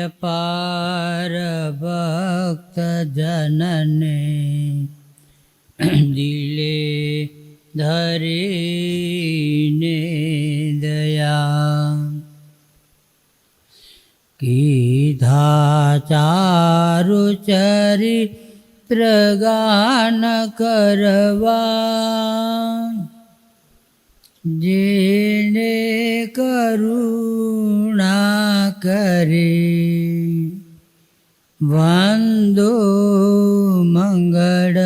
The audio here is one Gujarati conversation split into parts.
યપાર ભક્ત જનને દિલે ધરીને દયા કીધા ચારુ ચરિત્ર ગાન કરવા જેને કરુણા કરે વાંદો મંગળ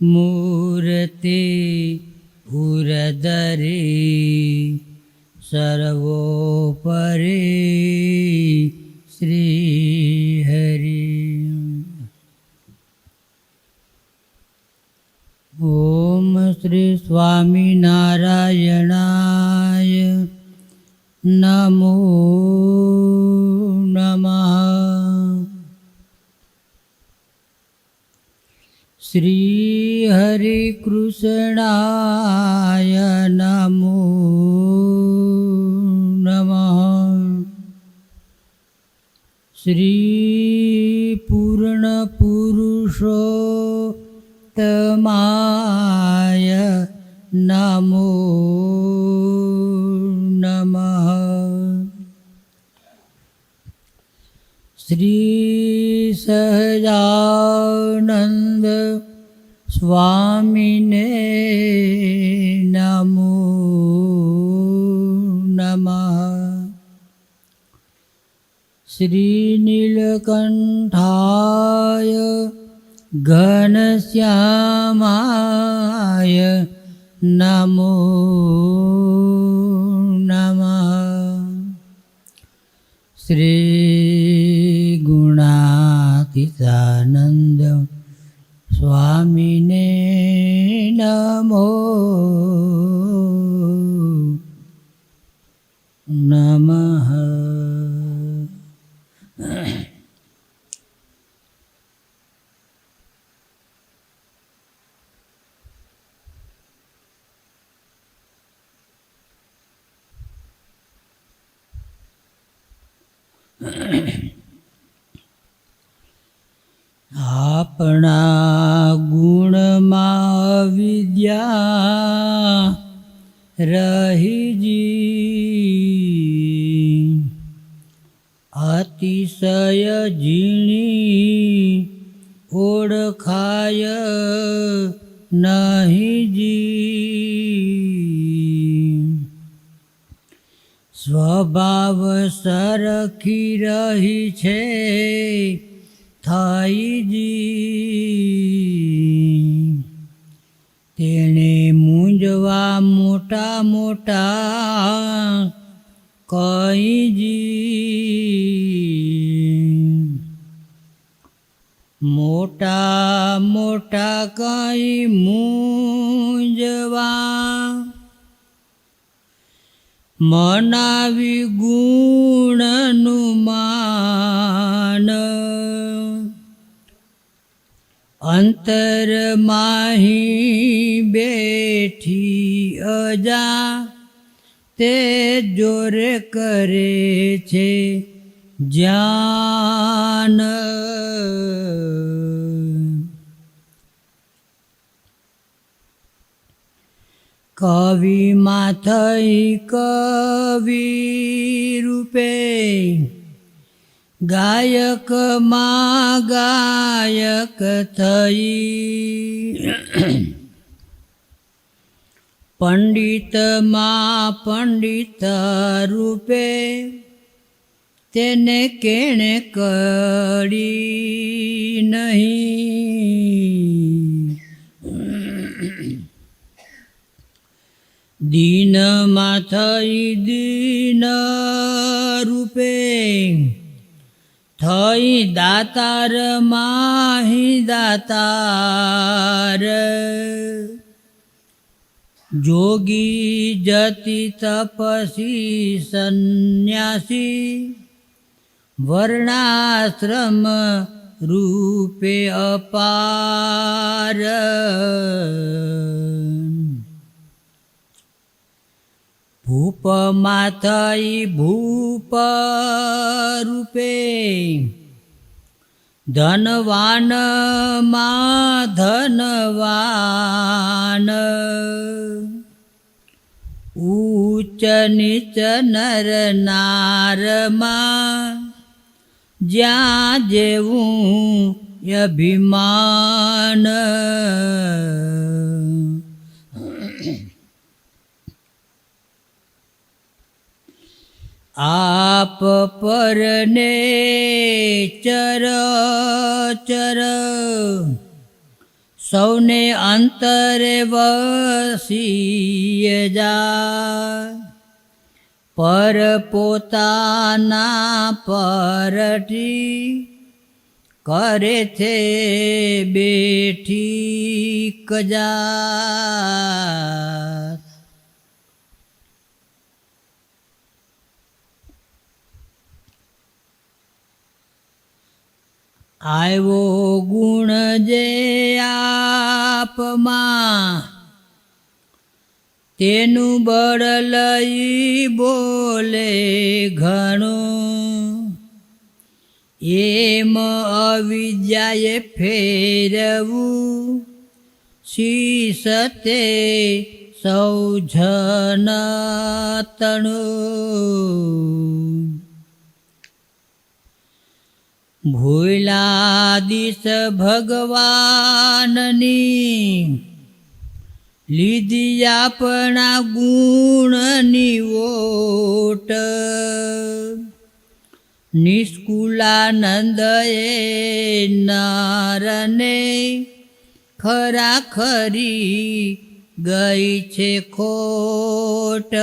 મૂર્તિ ઉરદરી સર્વોપરી શ્રી હરિ ઓમ શ્રી સ્વામિનારાયણાય નમો નમઃ. શ્રીહરિકૃષ્ણાય નમો નમઃ. શ્રી પૂર્ણ પુરુષોત્તમાય નમો નમઃ શ્રી સહજાનંદ સ્વામીને નમો નમઃ શ્રીનીલકંઠાય ઘનશ્યામાય નમો નમઃ શ્રી અતિશય ઝીણી ઓળખાય નહીં જી. સ્વભાવ સરખી રહી છે, થઈ જી. તેણે મૂંઝવા મોટા મોટા કઈજી મોટા મોટા કઈ મૂંજવા મનાવી ગુણનું માન અંતર માહી બેઠી અજા. તે જોરે કરે છે જ્ઞાન. કવિમાં થઈ કવિ રૂપે ગાયકમાં ગાયક થઈ. પંડિતમાં પંડિત રૂપે તેને કેણે કરી નહીં. દીનમાં થઈ દીન રૂપે થઈ દાતાર, માહી દાતાર. જોગી જતિ તપસી સંન્યાસી વર્ણાશ્રમ રૂપે અપાર ભૂપમાં થઈ ભૂપ રૂપે ધનવાન મા ધનવાન ઉચ્ચ નીચ નર નારમાં જ્યાં જેવું અભિમાન. આપ પરને ચર ચર. સૌને અંતરે વસીએ જા. પર પોતાના પરટી કરે છે બેઠી કજા આવ્યો ગુણ જે આપમાં, તેનું બળ લઈ બોલે ઘણું. એમ અવિદ્યાએ ફેરવું, શીશ તે સૌ જન તણું. ભૂલા દિશ ભગવાનની લીધી આપણા ગુણની ઓટ. નિષ્કુલાનંદ એ નારને ખરા ખરી ગઈ છે ખોટ.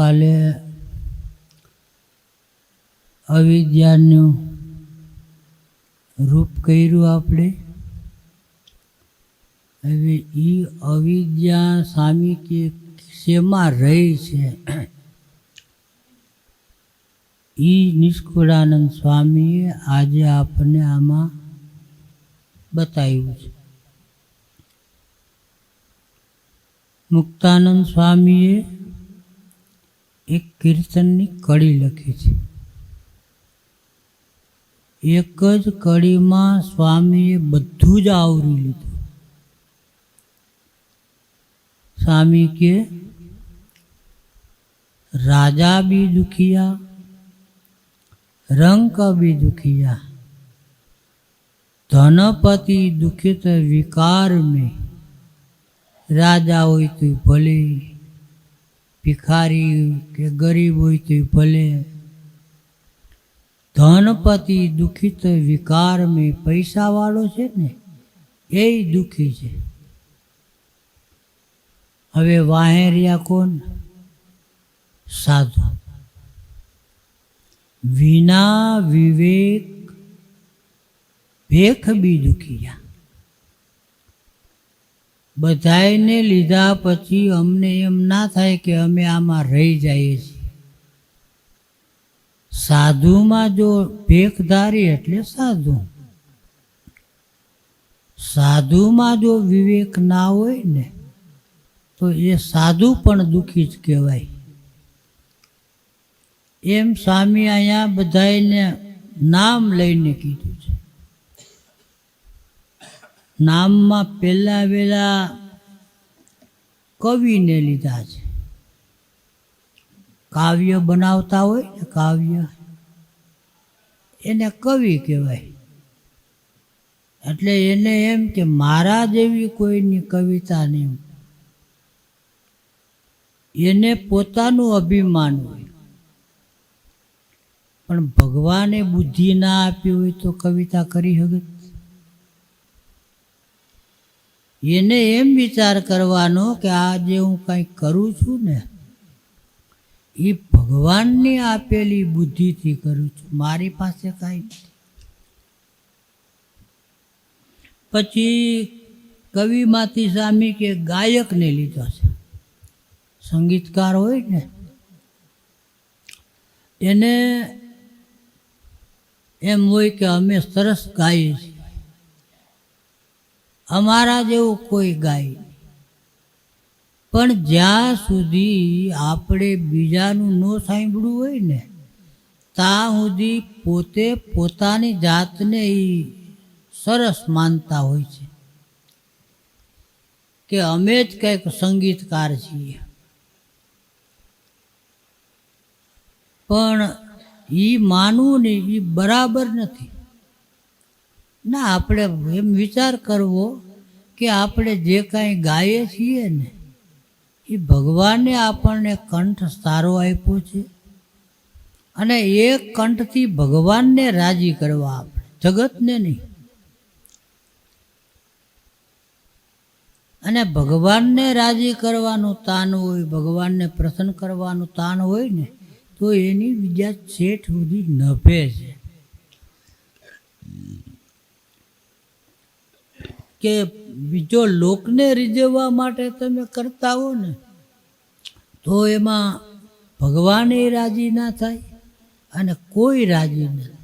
કાલે અવિદ્યાનું રૂપ કર્યું આપણે. હવે એ અવિદ્યા સામી કે શેમાં રહી છે? એ નિષ્કુળાનંદ સ્વામીએ આજે આપણને આમાં બતાવ્યું છે. મુક્તાનંદ સ્વામીએ એક કીર્તનની કડી લખી છે. એક જ કડીમાં સ્વામીએ બધું જ આવરી લીધું. સ્વામી કે, રાજા બી દુખિયા રંક બી દુખિયા, ધનપતિ દુખિત વિકાર में રાજા હોય તો ભલે ભિખારી કે ગરીબ હોય તો ભલે. ધનપતિ દુખિત વિકાર મેં પૈસાવાળો છે ને એ દુઃખી છે. હવે વાહેરિયા કોણ? સાધુ. વિના વિવેક ભેખ બી દુખિયા બધાયને લીધા પછી અમને એમ ના થાય કે અમે આમાં રહી જઈએ છીએ. સાધુમાં જો ભેખધારી એટલે સાધુ. સાધુમાં જો વિવેક ના હોય ને, તો એ સાધુ પણ દુઃખી જ કહેવાય. એમ સ્વામી અહીંયા બધાને નામ લઈને કીધું છે. નામમાં પહેલા વહેલા કવિને લીધા છે. કાવ્ય બનાવતા હોય ને કાવ્ય, એને કવિ કહેવાય. એટલે એને એમ કે મારા જેવી કોઈની કવિતા નહીં એને પોતાનું અભિમાન હોય. પણ ભગવાને બુદ્ધિ ના આપી હોય તો કવિતા કરી શકે. એને એમ વિચાર કરવાનો કે આ જે હું કંઈક કરું છું ને, એ ભગવાનની આપેલી બુદ્ધિથી કરું છું. મારી પાસે કાંઈ નથી. પછી કવિમાંથી સામી કે ગાયકને લીધો છે. સંગીતકાર હોય ને, એને એમ હોય કે અમે સરસ ગાઈએ છીએ. અમારા જેવું કોઈ ગાય પણ જ્યાં સુધી આપણે બીજાનું ન સાંભળ્યું હોય ને, ત્યાં સુધી પોતે પોતાની જાતને એ સરસ માનતા હોય છે. કે અમે જ કંઈક સંગીતકાર છીએ. પણ એ માનવું ને એ બરાબર નથી. ના, આપણે એમ વિચાર કરવો કે આપણે જે કાંઈ ગાઈએ છીએ ને, એ ભગવાને આપણને કંઠ સારો આપ્યો છે. અને એ કંઠથી ભગવાનને રાજી કરવા આપણે, જગતને નહીં. અને ભગવાનને રાજી કરવાનું તાન હોય, ભગવાનને પ્રસન્ન કરવાનું તાન હોય ને, તો એની બીજા શેઠ સુધી નભે છે. કે બીજો લોકને રીઝવવા માટે તમે કરતા હો ને, તો એમાં ભગવાને રાજી ના થાય અને કોઈ રાજી નથી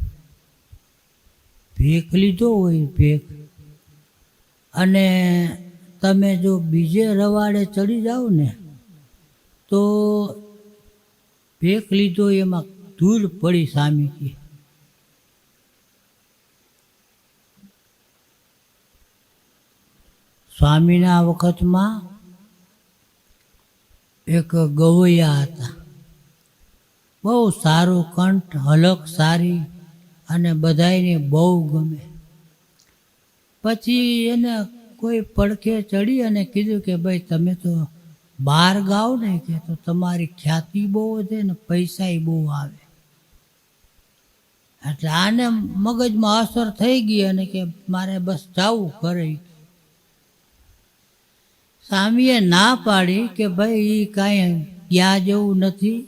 ભેખ લીધો હોય ભેખ. અને તમે જો બીજે રવાડે ચડી જાઓ ને, તો ભેખ લીધો એમાં ધૂળ પડી સામી સ્વામીના વખતમાં એક ગવૈયા હતા. બહુ સારું કંઠ, હલક સારી અને બધાયને બહુ ગમે. પછી એને કોઈ પડખે ચડી અને કીધું કે, ભાઈ, તમે તો બહાર ગાઓ ને કે તો તમારી ખ્યાતિ બહુ વધે ને પૈસાય બહુ આવે. એટલે આને મગજમાં અસર થઈ ગઈ અને કે, મારે બસ જવું ઘરે સ્વામીએ ના પાડી કે ભાઈ એ કાંઈ ગયા જેવું નથી.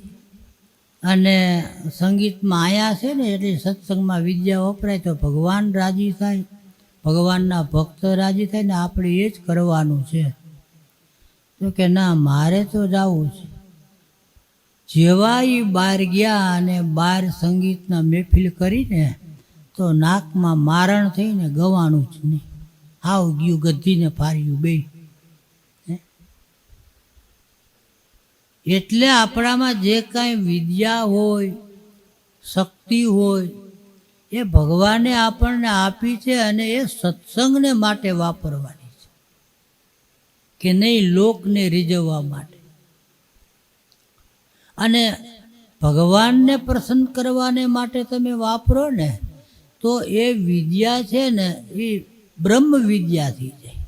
અને સંગીતમાં આયા છે ને એટલે સત્સંગમાં વિદ્યા વપરાય તો ભગવાન રાજી થાય, ભગવાનના ભક્ત રાજી થાય ને આપણે એ જ કરવાનું છે. તો કે ના, મારે તો જવું છે. જેવા એ બહાર ગયા અને બહાર સંગીતના મહેફિલ કરીને તો નાકમાં મારણ થઈને ગવાનું જ નહીં. આવ ગયું ગધીને ફાર્યું બે એટલે આપણામાં જે કાંઈ વિદ્યા હોય, શક્તિ હોય, એ ભગવાને આપણને આપી છે અને એ સત્સંગને માટે વાપરવાની છે. કે નહીં લોકને રીઝવવા માટે. અને ભગવાનને પ્રસન્ન કરવાને માટે તમે વાપરો ને, તો એ વિદ્યા છે ને, એ બ્રહ્મ વિદ્યાથી જાય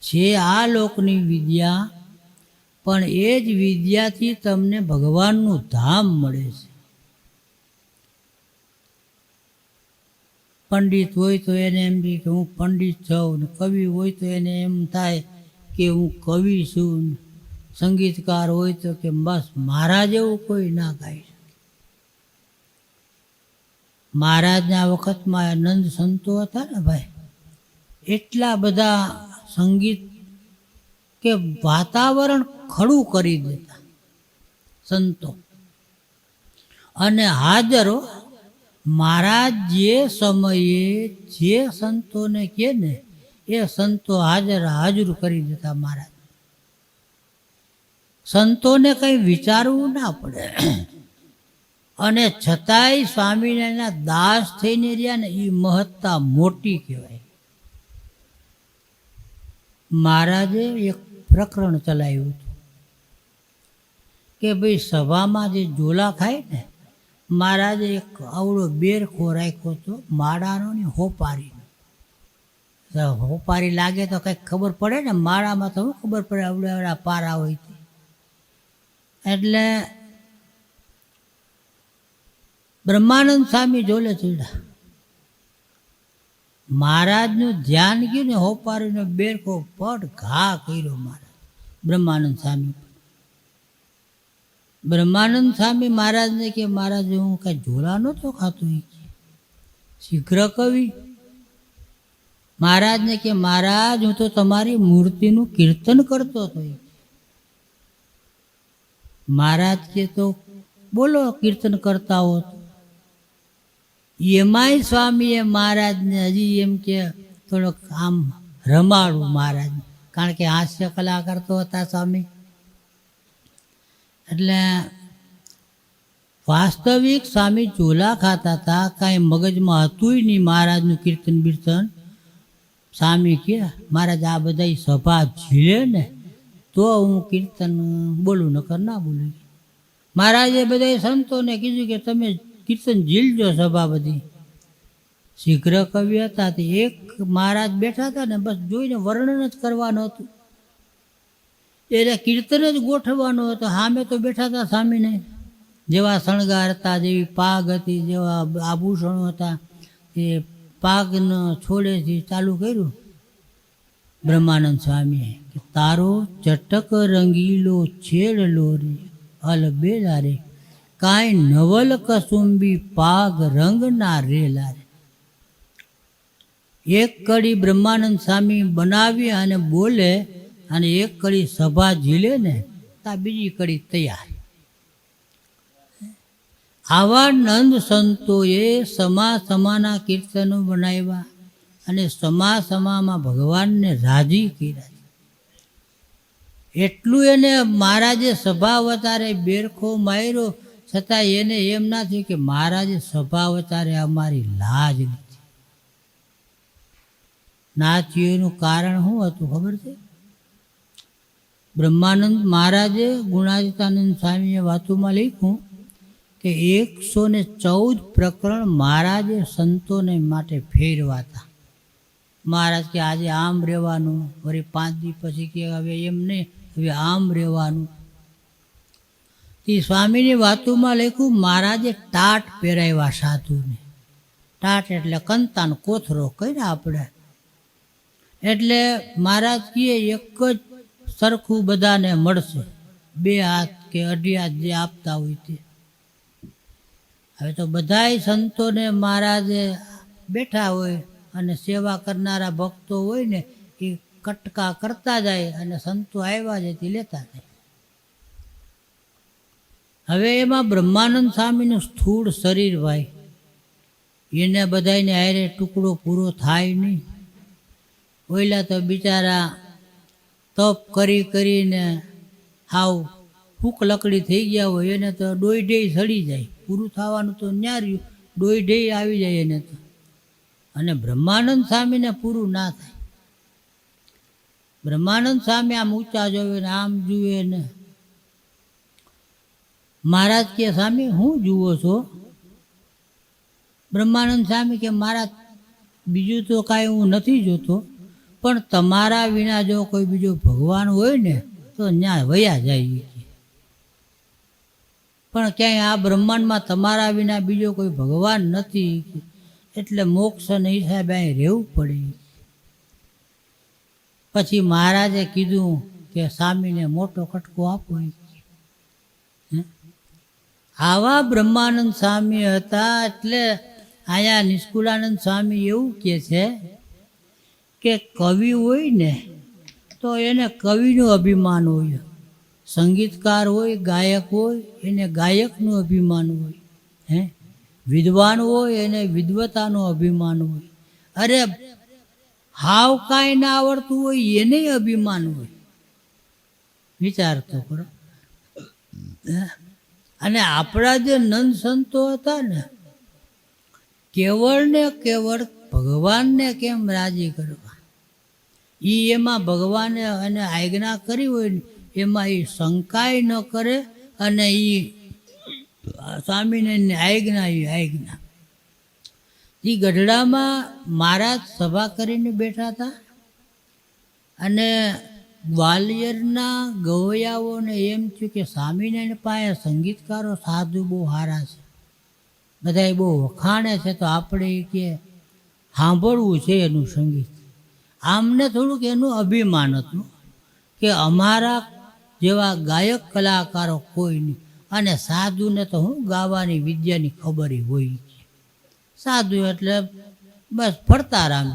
છે આ લોકની વિદ્યા પણ એ જ વિદ્યાથી તમને ભગવાનનું ધામ મળે છે. પંડિત હોય તો એને એમ બી કે હું પંડિત છું ને કવિ હોય તો એને એમ થાય કે હું કવિ છું સંગીતકાર હોય તો કે બસ મારા જેવું કોઈ ના ગાય મહારાજના વખતમાં નંદ સંતો હતા ને ભાઈ, એટલા બધા સંગીત કે વાતાવરણ ખડું કરી દેતા સંતો. અને હાજરો મહારાજ જે સમયે જે સંતોને કહે ને, એ સંતો હાજર હાજર કરી દેતા મહારાજ. સંતોને કંઈ વિચારવું ના પડે. અને છતાંય સ્વામિનારાયણના દાસ થઈને રહ્યા ને એ મહત્તા મોટી કહેવાય. મહારાજે એક પ્રકરણ ચલાવ્યું હતું. કે ભાઈ સભામાં જે ઝોલા ખાય ને, મહારાજે એક આવડો બેરખો રાખ્યો હતો, માળાનો ને હોપારીનો. હોપારી લાગે તો કંઈક ખબર પડે ને, માળામાં તો શું ખબર પડે, આવડે આવડા પારા હોય તે. એટલે બ્રહ્માનંદ સ્વામી જોલે ચીડા મહારાજનું ધ્યાન ગયું ને, હોપારીનો બેરખો પડ ઘા કર્યો મહારાજ બ્રહ્માનંદ સ્વામી બ્રહ્માનંદ સ્વામી મહારાજને કે, મહારાજ, હું કાંઈ ઝોલા નહોતો ખાતો એ શીઘ્ર કવિ. મહારાજને કે, મહારાજ, હું તો તમારી મૂર્તિનું કીર્તન કરતો હતો મહારાજ કે, તો બોલો કીર્તન કરતા હો એમાંય સ્વામીએ મહારાજને હજી એમ કે, થોડોક આમ રમાડું મહારાજ કારણ કે હાસ્ય કલાકાર તો હતા સ્વામી. એટલે વાસ્તવિક સ્વામી ચોલા ખાતા હતા, કાંઈ મગજમાં હતુંય નહીં મહારાજનું કીર્તન બીર્તન. સ્વામી કે, મહારાજ, આ બધા સભા ઝીલે ને, તો હું કીર્તન બોલું, નકર ના બોલું. મહારાજે બધા સંતોને કીધું કે, તમે કીર્તન ઝીલજો સભા બધી. શીઘ્ર કવિ હતા તે એક મહારાજ બેઠા હતા ને, બસ જોઈને વર્ણન જ કરવાનું હતું. એને કીર્તન જ ગોઠવવાનું હતું. સામે તો બેઠા હતા સ્વામીને. જેવા શણગાર હતા, જેવી પાગ હતી, જેવા આભૂષણો હતા, એ પાગનો છોડેથી ચાલુ કર્યું. બ્રહ્માનંદ સ્વામીએ કે, તારો ચટક રંગીલો છેડલો રે અલબેલા રે. કાંઈ નવલ કસુંબી પાગ રંગના રેલા એક કડી બ્રહ્માનંદ સ્વામી બનાવી અને બોલે અને એક કડી સભા ઝીલે ને તો બીજી કડી તૈયાર. આવા નંદ સંતોએ સમા સમાના કીર્તનો બનાવ્યા અને સમા સમામાં ભગવાનને રાજી કર્યા. એટલું એને મહારાજે સભા વતારે બેરખો માર્યો, છતાં એને એમ ના થયું કે મહારાજે સભા વતારે અમારી લાજ લીધી ના કારણ શું હતું ખબર છે? બ્રહ્માનંદ મહારાજે ગુણાદિતાનંદ સ્વામીએ વાતોમાં લખ્યું કે એકસો ને ચૌદ પ્રકરણ મહારાજે સંતોને માટે ફેરવા હતા મહારાજ કે આજે આમ રહેવાનું, વળી પાંચ દિવસ પછી કે હવે એમ નહીં, હવે આમ રહેવાનું. તે સ્વામીની વાતોમાં લખ્યું, મહારાજે ટાટ પહેરાવ્યા સાધુને. ટાટ એટલે કંતાન, કોથરો કહીને આપણે. એટલે મહારાજ કહે એક જ સરખું બધાને મળશે. બે હાથ કે અઢી હાથ જે આપતા હોય તે. હવે તો બધાય સંતોને મહારાજે બેઠા હોય અને સેવા કરનારા ભક્તો હોય ને, એ કટકા કરતા જાય અને સંતો આવ્યા જાય લેતા જાય. હવે એમાં બ્રહ્માનંદ સ્વામીનું સ્થૂળ શરીર ભાઈ. એને બધાને હારે ટુકડો પૂરો થાય નહીં. ઓઈલા તો બિચારા તપ કરી કરીને હાવ ફૂક લકડી થઈ ગયા હોય એને તો ડોઈ સડી જાય. પૂરું થવાનું તો ન્યાર્યું ડોઈ ડેય આવી જાય એને તો. અને બ્રહ્માનંદ સ્વામીને પૂરું ના થાય. બ્રહ્માનંદ સ્વામી આમ ઊંચા જોવે ને આમ જુએ ને. મહારાજ કે, સ્વામી, હું જુઓ છો? બ્રહ્માનંદ સ્વામી કે મારા બીજું તો કાંઈ હું નથી જોતો. પણ તમારા વિના જો કોઈ બીજો ભગવાન હોય ને, તો ત્યાં વયા જાય પણ ક્યાંય આ બ્રહ્માંડમાં તમારા વિના બીજો કોઈ ભગવાન નથી, એટલે મોક્ષના હિસાબે અહીં રહેવું પડે. પછી મહારાજે કીધું કે સ્વામીને મોટો કટકો આપો? આવા બ્રહ્માનંદ સ્વામી હતા, એટલે અહીંયા નિષ્કુલાનંદ સ્વામી એવું કહે છે કે કવિ હોય ને, તો એને કવિનું અભિમાન હોય. સંગીતકાર હોય, ગાયક હોય, એને ગાયકનું અભિમાન હોય. હે? વિદ્વાન હોય, એને વિદ્વતાનું અભિમાન હોય. અરે, હાવ કાંઈ ના આવડતું હોય, એને અભિમાન હોય. વિચાર તો કરો? અને આપણા જે નંદ સંતો હતા ને, કેવળ ને કેવળ ભગવાનને કેમ રાજી કરવા? એ એમાં ભગવાને એને આજ્ઞા કરી હોય ને, એમાં એ શંકાય ન કરે અને એ સ્વામીને આજ્ઞા એ આજ્ઞા. એ ગઢડામાં મહારાજ સભા કરીને બેઠા હતા અને ગ્વાલિયરના ગવૈયાઓને એમ થયું કે સ્વામિનારાયણ પાસે સંગીતકારો, સાધુ બહુ સારા છે. બધા બહુ વખાણે છે, તો આપણે કે સાંભળવું છે એનું સંગીત. આમને થોડુંક એનું અભિમાન હતું કે અમારા જેવા ગાયક કલાકારો કોઈ નહીં. અને સાધુને તો હું ગાવાની વિદ્યાની ખબર હોય છે સાધુ એટલે બસ ફરતા રામ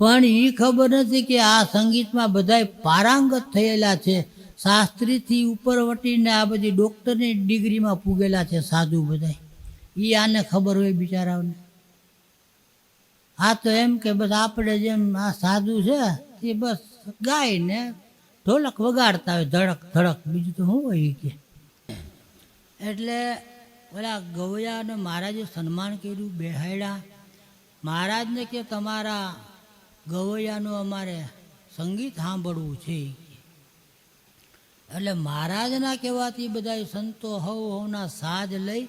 પણ એ ખબર નથી કે આ સંગીતમાં બધાય પારાંગત થયેલા છે. શાસ્ત્રીથી ઉપર વટીને આ બધી ડૉક્ટરની ડિગ્રીમાં પૂગેલા છે સાધુ બધાય. એ આને ખબર હોય બિચારાઓને. આ તો એમ કે બસ આપણે જેમ આ સાધુ છે, એ બસ ગાઈને ઢોલક વગાડતા હોય, ધડક ધડક, બીજું તો શું હોય કે. એટલે ઓલા ગવૈયાને મહારાજે સન્માન કર્યું બેહાડ્યા મહારાજને કે તમારા ગવૈયાનું અમારે સંગીત સાંભળવું છે. એટલે મહારાજના કહેવાથી બધા સંતો હવ હવના સાજ લઈ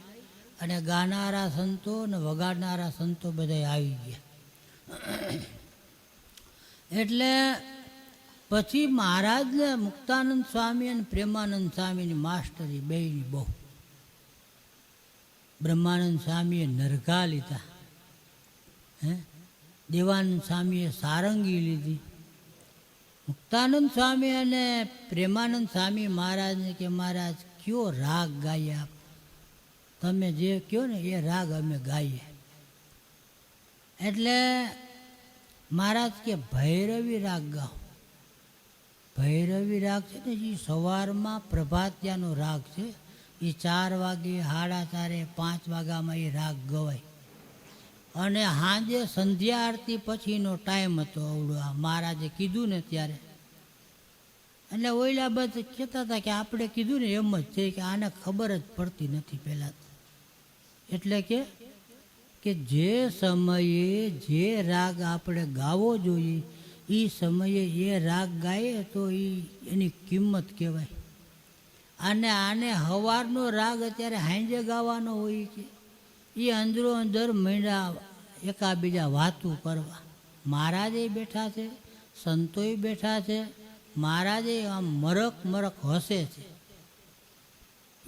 અને ગાનારા સંતો અને વગાડનારા સંતો બધા આવી ગયા. એટલે પછી મહારાજને મુક્તાનંદ સ્વામી અને પ્રેમાનંદ સ્વામીની માસ્ટરી બેની બહુ. બ્રહ્માનંદ સ્વામીએ નરઘા લીધા. હે? દેવાનંદ સ્વામીએ સારંગી લીધી. મુક્તાનંદ સ્વામી અને પ્રેમાનંદ સ્વામી મહારાજને કે મહારાજ, કયો રાગ ગાઈએ આપ? તમે જે કહો ને એ રાગ અમે ગાઈએ. એટલે મહારાજ કે ભૈરવી રાગ ગાઓ. ભૈરવી રાગ છે ને એ સવારમાં પ્રભાતિયાનો રાગ છે. એ ચાર વાગે સાડા ચારે, પાંચ વાગ્યામાં એ રાગ ગવાય. અને સાંજે સંધ્યા આરતી પછીનો ટાઈમ હતો અવડો આ મહારાજે કીધું ને ત્યારે. એટલે ઓઈલા બધા કહેતા હતા કે આપણે કીધું ને એમ જ છે કે આને ખબર જ પડતી નથી પહેલાં એટલે કે કે જે સમયે જે રાગ આપણે ગાવો જોઈએ એ સમયે એ રાગ ગાઈએ તો એ એની કિંમત કહેવાય. અને આને હવારનો રાગ અત્યારે હાંજે ગાવાનો હોય છે. એ અંદરો અંદર મહિના એકાબીજા વાતું કરવા. મહારાજે બેઠા છે, સંતોય બેઠા છે, મહારાજે આમ મરક મરક હસે છે.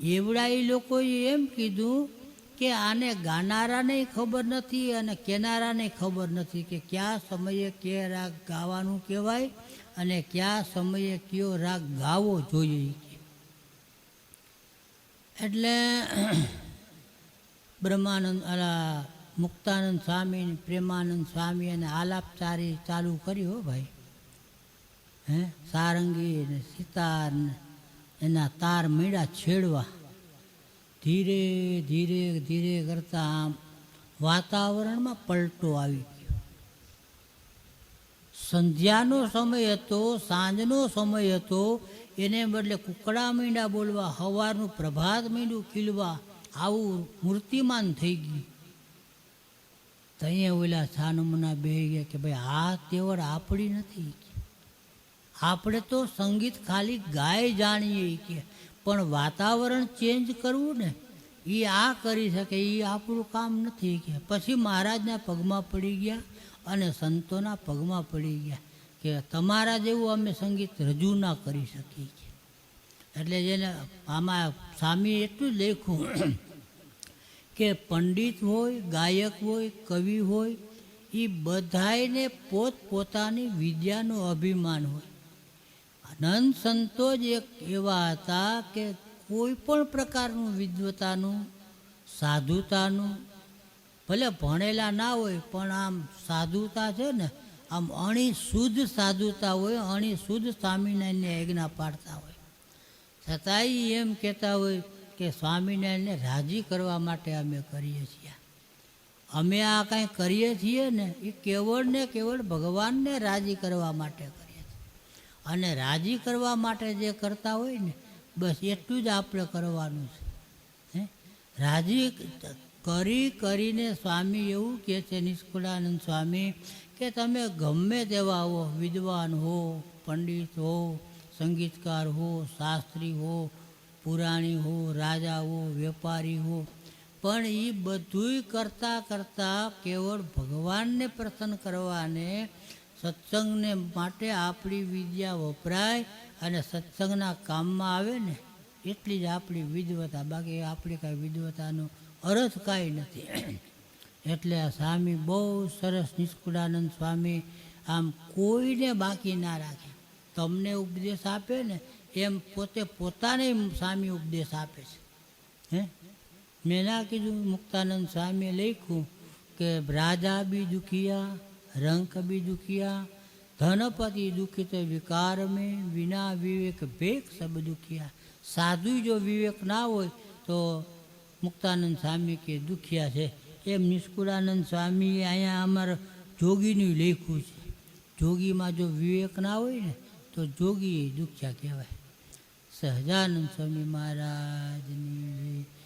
એવડા એ લોકોએ એમ કીધું કે આને ગાનારાને ખબર નથી અને કેનારાને ખબર નથી કે કયા સમયે કે રાગ ગાવાનું કહેવાય અને કયા સમયે કયો રાગ ગાવો જોઈએ એટલે બ્રહ્માનંદ, અલા, મુક્તાનંદ સ્વામી પ્રેમાનંદ સ્વામી અને આલાપચારી ચાલુ કરી હો ભાઈ. હે? સારંગી ને સિતાર એના તાર મીડા છેડવા. ધીરે ધીરે ધીરે કરતા આમ વાતાવરણમાં પલટો આવી ગયો. સંધ્યાનો સમય હતો, સાંજનો સમય હતો, એને બદલે કુકડા મીંડા બોલવા, હવારનું પ્રભાત મીંડું ખીલવા આવું મૂર્તિમાન થઈ ગયું. ત્યાં ઓલા સાનમના બે ગયા કે ભાઈ, આ તેવર આપણી નથી આપણે તો સંગીત ખાલી ગાય જાણીએ કે પણ વાતાવરણ ચેન્જ કરવું ને એ આ કરી શકે એ આપણું કામ નથી કે. પછી મહારાજના પગમાં પડી ગયા અને સંતોના પગમાં પડી ગયા કે તમારા જેવું અમે સંગીત રજૂ ના કરી શકીએ છીએ. એટલે જેને આમાં સ્વામી એટલું જ લેખું કે પંડિત હોય, ગાયક હોય, કવિ હોય એ બધાયને પોતપોતાની વિદ્યાનું અભિમાન હોય. અનંત સંતો જ એક એવા હતા કે કોઈ પણ પ્રકારનું વિદ્વતાનું, સાધુતાનું, ભલે ભણેલા ના હોય, પણ આમ સાધુતા છે ને, આમ અણી શુદ્ધ સાધુતા હોય અણી શુદ્ધ સ્વામિનારાયણને આજ્ઞા પાડતા હોય. છતાંય એમ કહેતા હોય કે સ્વામિનારાયણને રાજી કરવા માટે અમે કરીએ છીએ. અમે આ કાંઈ કરીએ છીએ ને, એ કેવળ ને કેવળ ભગવાનને રાજી કરવા માટે અને રાજી કરવા માટે જે કરતા હોય ને, બસ એટલું જ આપણે કરવાનું છે. હે? રાજી કરી કરીને સ્વામી એવું કહે છે, નિષ્કુળાનંદ સ્વામી, કે તમે ગમે તેવા હો, વિદ્વાન હો, પંડિત હો, સંગીતકાર હો, શાસ્ત્રી હો, પુરાણી હો, રાજા હો, વેપારી હો, પણ એ બધુંય કરતાં કરતાં કેવળ ભગવાનને પ્રસન્ન કરવાને સત્સંગને માટે આપણી વિદ્યા વપરાય અને સત્સંગના કામમાં આવે ને, એટલી જ આપણી વિદવતા બાકી આપણી કાંઈ વિદવતાનો અર્થ કાંઈ નથી. એટલે આ સ્વામી બહુ સરસ નિષ્કુળાનંદ સ્વામી આમ કોઈને બાકી ના રાખે. તમને ઉપદેશ આપે ને, એમ પોતે પોતાને સ્વામી ઉપદેશ આપે છે. હે? મેં ના કીધું, મુક્તાનંદ સ્વામીએ લખ્યું કે રાજા બી દુખિયા रंग कभी दुखिया धनपति दुखित विकार में विना विवेक भेक सब दुखिया સાધુ જો વિવેક ના હોય તો મુક્તાનંદ સ્વામી કે દુખિયા છે એમ નિષ્કુળાનંદ સ્વામીએ અહીંયા અમારા જોગીનું લેખું છે જોગીમાં જો વિવેક ના હોય ને તો જોગી દુખ્યા કહેવાય સહજાનંદ સ્વામી મહારાજની જય.